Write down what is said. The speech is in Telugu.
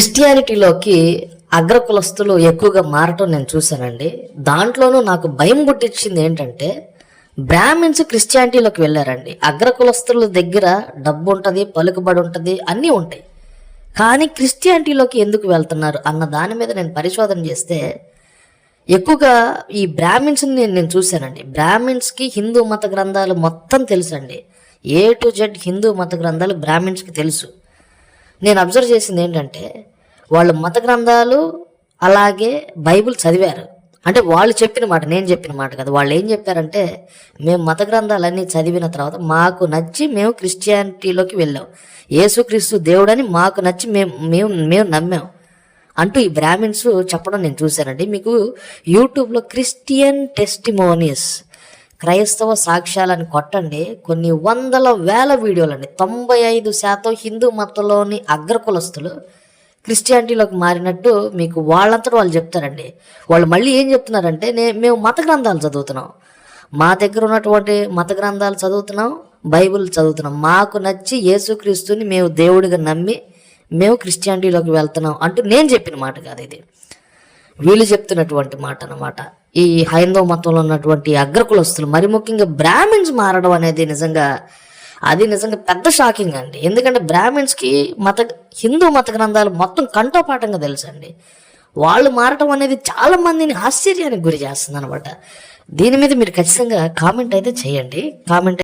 క్రిస్టియానిటీలోకి అగ్రకులస్తులు ఎక్కువగా మారటం నేను చూశానండి. దాంట్లోనూ నాకు భయం పుట్టించింది ఏంటంటే బ్రాహ్మిన్స్ క్రిస్టియానిటీలోకి వెళ్ళారండి. అగ్రకులస్తుల దగ్గర డబ్బు ఉంటుంది పలుకుబడి ఉంటుంది అన్నీ ఉంటాయి. కానీ క్రిస్టియానిటీలోకి ఎందుకు వెళ్తున్నారు అన్న దాని మీద నేను పరిశోధన చేస్తే ఎక్కువగా ఈ బ్రాహ్మిన్స్ని నేను నేను చూశానండి. బ్రాహ్మిన్స్కి హిందూ మత గ్రంథాలు మొత్తం తెలుసండి. ఏ టు జెడ్ హిందూ మత గ్రంథాలు బ్రాహ్మిన్స్కి తెలుసు. నేను అబ్జర్వ్ చేసింది ఏంటంటే వాళ్ళు మత గ్రంథాలు అలాగే బైబిల్ చదివారు. అంటే వాళ్ళు చెప్పిన మాట నేను చెప్పిన మాట కదా. వాళ్ళు ఏం చెప్పారంటే మేము మత గ్రంథాలన్నీ చదివిన తర్వాత మాకు నచ్చి మేము క్రిస్టియానిటీలోకి వెళ్ళాం. యేసుక్రీస్తు దేవుడని మాకు నచ్చి మేము మేము మేము నమ్మాం అంటూ ఈ బ్రాహ్మిన్స్ చెప్పడం నేను చూశానండి. మీకు యూట్యూబ్లో క్రిస్టియన్ టెస్టిమోనియస్ క్రైస్తవ సాక్ష్యాలని కొట్టండి. కొన్ని వందల వేల వీడియోలండి. తొంభై ఐదు శాతం హిందూ మతంలోని అగ్రకులస్తులు క్రిస్టియానిటీలోకి మారినట్టు మీకు వాళ్ళంతటా వాళ్ళు చెప్తారండి. వాళ్ళు మళ్ళీ ఏం చెప్తున్నారంటే నే మేము మత గ్రంథాలు చదువుతున్నాం. మా దగ్గర ఉన్నటువంటి మత గ్రంథాలు చదువుతున్నాం బైబిల్ చదువుతున్నాం. మాకు నచ్చి యేసుక్రీస్తుని మేము దేవుడిగా నమ్మి మేము క్రిస్టియానిటీలోకి వెళ్తున్నాం అంటూ నేను చెప్పిన మాట కాదు ఇది. వీళ్ళు చెప్తున్నటువంటి మాట అనమాట ఈ హైందవ మతంలో ఉన్నటువంటి అగ్రకులస్తులు మరి ముఖ్యంగా బ్రాహ్మిన్స్ మారడం అనేది నిజంగా అది నిజంగా పెద్ద షాకింగ్ అండి. ఎందుకంటే బ్రాహ్మిన్స్కి మత హిందూ మత గ్రంథాలు మొత్తం కంఠోపాఠంగా తెలుసండి. వాళ్ళు మారటం అనేది చాలా మందిని ఆశ్చర్యానికి గురి చేస్తుంది అనమాట దీని మీద మీరు ఖచ్చితంగా కామెంట్ అయితే చేయండి. కామెంట్